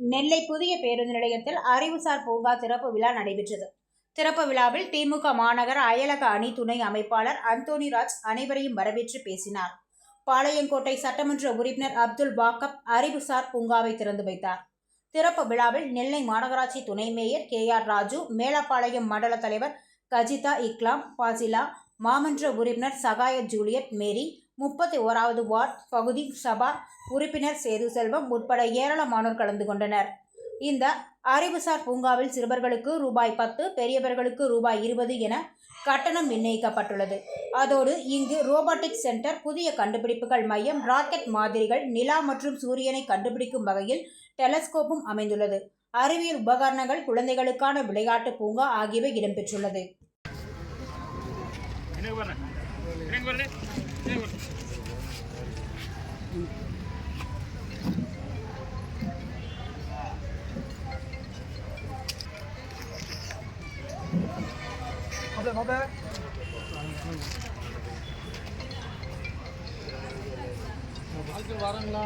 நெல்லை புதிய பேருந்து நிலையத்தில் அறிவுசார் பூங்கா திறப்பு விழா நடைபெற்றது. திறப்பு விழாவில் திமுக மாநகர அயலக அணி துணை அமைப்பாளர் அந்தோனிராஜ் அனைவரையும் வரவேற்று பேசினார். பாளையங்கோட்டை சட்டமன்ற உறுப்பினர் அப்துல் வாக்கப் அறிவுசார் பூங்காவை திறந்து வைத்தார். திறப்பு விழாவில் நெல்லை மாநகராட்சி துணை mayor K R Raju Melapalayam மண்டல தலைவர் கஜிதா இக்லாம் பாசிலா மாமன்ற உறுப்பினர் சகாய ஜூலியட் மேரி முப்பத்தி ஓராவது வார்டு பகுதி சபா உறுப்பினர் சேது செல்வம் உட்பட ஏராளமானோர் கலந்து கொண்டனர். இந்த அறிவுசார் பூங்காவில் சிறுவர்களுக்கு ரூபாய் பத்து பெரியவர்களுக்கு ரூபாய் இருபது என கட்டணம் நிர்ணயிக்கப்பட்டுள்ளது அதோடு இங்கு ரோபோட்டிக் சென்டர் புதிய கண்டுபிடிப்புகள் மையம் ராக்கெட் மாதிரிகள் நிலா மற்றும் சூரியனை கண்டுபிடிக்கும் வகையில் டெலஸ்கோப்பும் அமைந்துள்ளது. அறிவியல் உபகரணங்கள் குழந்தைகளுக்கான விளையாட்டு பூங்கா ஆகியவை இடம்பெற்றுள்ளது. எனக்கு வரேன் எனக்கு வரேன் எனக்கு வரேன் வாழ்க்கை வரங்களா